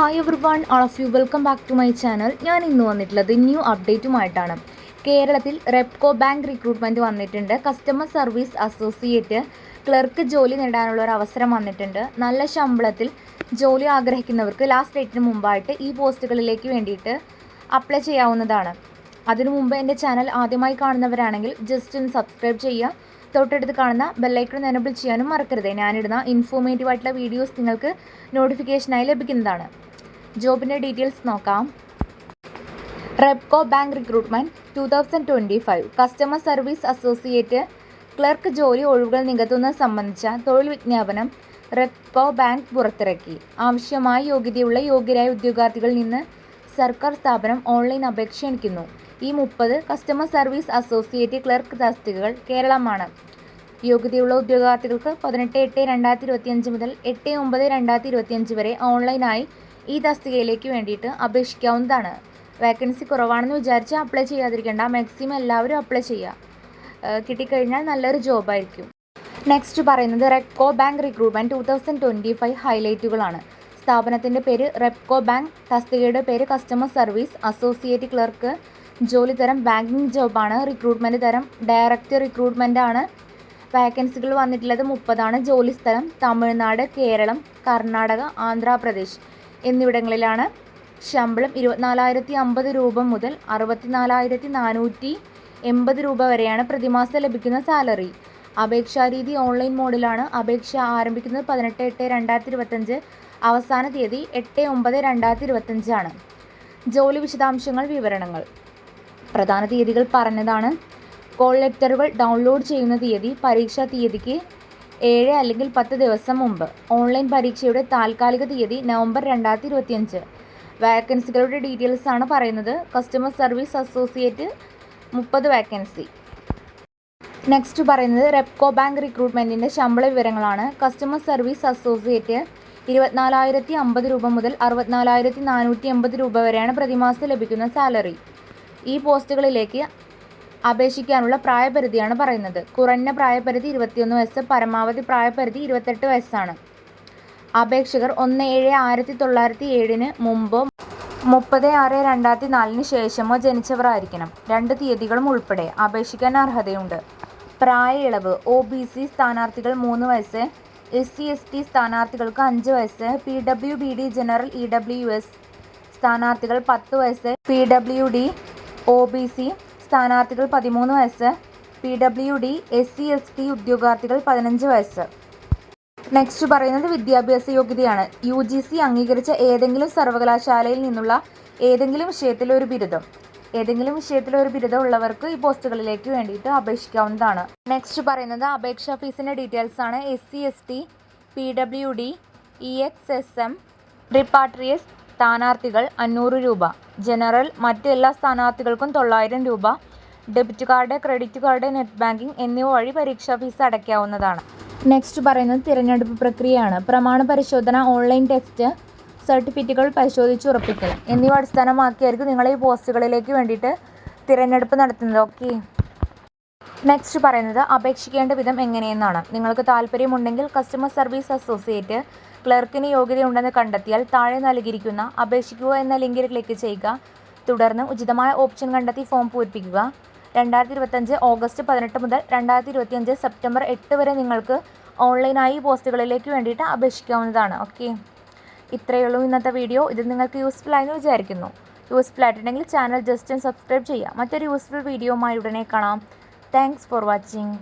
Hi everyone all of you welcome back to my channel ഞാൻ ഇന്ന് വന്നിട്ടുള്ളത് new അപ്ഡേറ്റുമായിട്ടാണ് കേരളത്തിൽ റെപ്കോ ബാങ്ക് റിക്രൂട്ട്മെന്റ് വന്നിട്ടുണ്ട്. കസ്റ്റമർ സർവീസ് അസോസിയേറ്റ് ക്ലർക്ക് ജോലി നേടാനുള്ള ഒരു അവസരം വന്നിട്ടുണ്ട്. നല്ല ശമ്പളത്തിൽ ജോലി ആഗ്രഹിക്കുന്നവർക്ക് ലാസ്റ്റ് ഡേറ്റിന് മുമ്പായിട്ട് ഈ പോസ്റ്റുകളിലേക്ക് വേണ്ടിയിട്ട് അപ്ലൈ ചെയ്യാവുന്നതാണ്. അതിനു മുമ്പ് എന്റെ ചാനൽ ആദ്യമായി കാണുന്നവരാണെങ്കിൽ ജസ്റ്റ് ഒന്ന് സബ്സ്ക്രൈബ് ചെയ്യുക. തൊട്ടടുത്ത് കാണുന്ന ബെല്ലൈക്കൺ എനബിൾ ചെയ്യാനും മറക്കരുത്. ഞാനിടുന്ന ഇൻഫോർമേറ്റീവ് ആയിട്ടുള്ള വീഡിയോസ് നിങ്ങൾക്ക് നോട്ടിഫിക്കേഷനായി ലഭിക്കുന്നതാണ്. ജോബിന്റെ ഡീറ്റെയിൽസ് നോക്കാം. Repco bank recruitment two thousand twenty five customer service associate clerk ജോലി ഒഴിവുകൾ നികത്തുന്നത് സംബന്ധിച്ച തൊഴിൽ വിജ്ഞാപനം റെപ്കോ ബാങ്ക് പുറത്തിറക്കി. ആവശ്യമായ യോഗ്യതയുള്ള യോഗ്യരായ ഉദ്യോഗാർത്ഥികളിൽ നിന്ന് സർക്കാർ സ്ഥാപനം ഓൺലൈൻ അപേക്ഷ ക്ഷണിക്കുന്നു. ഈ മുപ്പത് കസ്റ്റമർ സർവീസ് അസോസിയേറ്റ് ക്ലർക്ക് തസ്തികകൾ കേരളമാണ്. യോഗ്യതയുള്ള ഉദ്യോഗാർത്ഥികൾക്ക് പതിനെട്ട് എട്ട് രണ്ടായിരത്തി ഇരുപത്തിയഞ്ച് മുതൽ എട്ട് ഒമ്പത് രണ്ടായിരത്തി ഇരുപത്തിയഞ്ച് വരെ ഓൺലൈനായി ഈ തസ്തികയിലേക്ക് വേണ്ടിയിട്ട് അപേക്ഷിക്കാവുന്നതാണ്. വേക്കൻസി കുറവാണെന്ന് വിചാരിച്ച് അപ്ലൈ ചെയ്യാതിരിക്കേണ്ട. മാക്സിമം എല്ലാവരും അപ്ലൈ ചെയ്യുക. കിട്ടിക്കഴിഞ്ഞാൽ നല്ലൊരു ജോബായിരിക്കും. നെക്സ്റ്റ് പറയുന്നത് Repco bank recruitment two thousand twenty five ഹൈലൈറ്റുകളാണ്. സ്ഥാപനത്തിന്റെ പേര് റെപ്കോ ബാങ്ക് തസ്തികയുടെ പേര് കസ്റ്റമർ സർവീസ് അസോസിയേറ്റ് ക്ലർക്ക് ജോലി തരം ബാങ്കിങ് ജോബാണ് റിക്രൂട്ട്മെന്റ് തരം. ഡയറക്റ്റ് റിക്രൂട്ട്മെന്റ് ആണ് വാക്കൻസികൾ വന്നിട്ടുള്ളത് മുപ്പതാണ്. ജോലി സ്ഥലം തമിഴ്നാട് കേരളം കർണാടക ആന്ധ്രാപ്രദേശ് എന്നിവിടങ്ങളിലാണ്. ശമ്പളം ഇരുപത്തിനാലായിരത്തി അമ്പത് രൂപ മുതൽ അറുപത്തിനാലായിരത്തി നാനൂറ്റി എൺപത് രൂപ വരെയാണ് പ്രതിമാസം ലഭിക്കുന്ന സാലറി. അപേക്ഷാരീതി ഓൺലൈൻ മോഡിലാണ്. അപേക്ഷ ആരംഭിക്കുന്നത് പതിനെട്ട് എട്ട് രണ്ടായിരത്തി ഇരുപത്തഞ്ച് അവസാന തീയതി എട്ട് ഒമ്പത് രണ്ടായിരത്തി ഇരുപത്തഞ്ചാണ് ജോലി വിശദാംശങ്ങൾ വിവരണങ്ങൾ. പ്രധാന തീയതികൾ പറഞ്ഞതാണ്. കോൾ ലെറ്ററുകൾ ഡൗൺലോഡ് ചെയ്യുന്ന തീയതി പരീക്ഷാ തീയതിക്ക് ഏഴ് അല്ലെങ്കിൽ പത്ത് ദിവസം മുമ്പ്. ഓൺലൈൻ പരീക്ഷയുടെ താൽക്കാലിക തീയതി നവംബർ രണ്ടായിരത്തി ഇരുപത്തിയഞ്ച് വാക്കൻസികളുടെ ഡീറ്റെയിൽസ് ആണ് പറയുന്നത്. കസ്റ്റമർ സർവീസ് അസോസിയേറ്റ് മുപ്പത് വാക്കൻസി നെക്സ്റ്റ് പറയുന്നത് റെപ്കോ ബാങ്ക് റിക്രൂട്ട്മെന്റിന്റെ ശമ്പള വിവരങ്ങളാണ്. കസ്റ്റമർ സർവീസ് അസോസിയേറ്റ് ഇരുപത്തിനാലായിരത്തി അമ്പത് രൂപ മുതൽ അറുപത്തിനാലായിരത്തി നാനൂറ്റി എൺപത് രൂപ വരെയാണ് പ്രതിമാസം ലഭിക്കുന്ന സാലറി ഈ പോസ്റ്റുകളിലേക്ക് അപേക്ഷിക്കാനുള്ള പ്രായപരിധിയാണ് പറയുന്നത്. കുറഞ്ഞ പ്രായപരിധി ഇരുപത്തിയൊന്ന് വയസ്സ് പരമാവധി പ്രായപരിധി ഇരുപത്തെട്ട് വയസ്സാണ്. അപേക്ഷകർ ഒന്ന് ഏഴ് ആയിരത്തി തൊള്ളായിരത്തി ഏഴിന് മുമ്പോ മുപ്പത് ആറ് രണ്ടായിരത്തി നാലിന് ശേഷമോ ജനിച്ചവരായിരിക്കണം. രണ്ട് തീയതികളും ഉൾപ്പെടെ അപേക്ഷിക്കാൻ അർഹതയുണ്ട്. പ്രായ ഇളവ് ഒ ബി സി സ്ഥാനാർത്ഥികൾ മൂന്ന് വയസ്സ് എസ് സി എസ് ടി സ്ഥാനാർത്ഥികൾക്ക് അഞ്ച് വയസ്സ് P W B D general E W S സ്ഥാനാർത്ഥികൾ പത്ത് വയസ്സ് P W D O B C സ്ഥാനാർത്ഥികൾ പതിമൂന്ന് വയസ്സ് P W D S C S T ഉദ്യോഗാർത്ഥികൾ പതിനഞ്ച് വയസ്സ്. നെക്സ്റ്റ് പറയുന്നത് വിദ്യാഭ്യാസ യോഗ്യതയാണ്. യു ജി സി അംഗീകരിച്ച ഏതെങ്കിലും സർവകലാശാലയിൽ നിന്നുള്ള ഏതെങ്കിലും വിഷയത്തിലെ ഒരു ബിരുദം. ഏതെങ്കിലും വിഷയത്തിലെ ഒരു ബിരുദം ഉള്ളവർക്ക് ഈ പോസ്റ്റുകളിലേക്ക് വേണ്ടിയിട്ട് അപേക്ഷിക്കാവുന്നതാണ്. നെക്സ്റ്റ് പറയുന്നത് അപേക്ഷാ ഫീസിന്റെ ഡീറ്റെയിൽസ് ആണ്. S C S T P W D E X S M repatriates സ്ഥാനാർത്ഥികൾ അഞ്ഞൂറ് രൂപ ജനറൽ മറ്റ് എല്ലാ സ്ഥാനാർത്ഥികൾക്കും തൊള്ളായിരം രൂപ debit card credit card net banking എന്നിവ വഴി പരീക്ഷാ ഫീസ് അടയ്ക്കാവുന്നതാണ്. നെക്സ്റ്റ് പറയുന്നത് തിരഞ്ഞെടുപ്പ് പ്രക്രിയയാണ്. പ്രമാണ പരിശോധന ഓൺലൈൻ ടെസ്റ്റ് സർട്ടിഫിക്കറ്റുകൾ പരിശോധിച്ച് ഉറപ്പിക്കൽ എന്നിവ അടിസ്ഥാനമാക്കിയായിരിക്കും നിങ്ങൾ ഈ പോസ്റ്റുകളിലേക്ക് വേണ്ടിയിട്ട് തിരഞ്ഞെടുപ്പ് നടത്തുന്നത്. ഓക്കെ. നെക്സ്റ്റ് പറയുന്നത് അപേക്ഷിക്കേണ്ട വിധം എങ്ങനെയെന്നാണ്. നിങ്ങൾക്ക് താല്പര്യമുണ്ടെങ്കിൽ കസ്റ്റമർ സർവീസ് അസോസിയേറ്റ് ക്ലർക്കിന് യോഗ്യതയുണ്ടെന്ന് കണ്ടെത്തിയാൽ താഴെ നൽകിയിരിക്കുന്ന അപേക്ഷിക്കുക എന്ന ലിങ്കിൽ ക്ലിക്ക് ചെയ്യുക. തുടർന്ന് ഉചിതമായ ഓപ്ഷൻ കണ്ടെത്തി ഫോം പൂരിപ്പിക്കുക. രണ്ടായിരത്തി ഇരുപത്തഞ്ച് ഓഗസ്റ്റ് പതിനെട്ട് മുതൽ രണ്ടായിരത്തി ഇരുപത്തിയഞ്ച് സെപ്റ്റംബർ എട്ട് വരെ നിങ്ങൾക്ക് ഓൺലൈനായി പോസ്റ്റുകളിലേക്ക് വേണ്ടിയിട്ട് അപേക്ഷിക്കാവുന്നതാണ്. ഓക്കെ? ഇത്രയേ ഉള്ളൂ ഇന്നത്തെ വീഡിയോ. ഇത് നിങ്ങൾക്ക് യൂസ്ഫുൾ ആയെന്ന് വിചാരിക്കുന്നു. യൂസ്ഫുൾ ആയിട്ടുണ്ടെങ്കിൽ ചാനൽ ജസ്റ്റ് സബ്സ്ക്രൈബ് ചെയ്യുക. മറ്റൊരു യൂസ്ഫുൾ വീഡിയോയുമായി ഉടനെ കാണാം. Thanks for watching.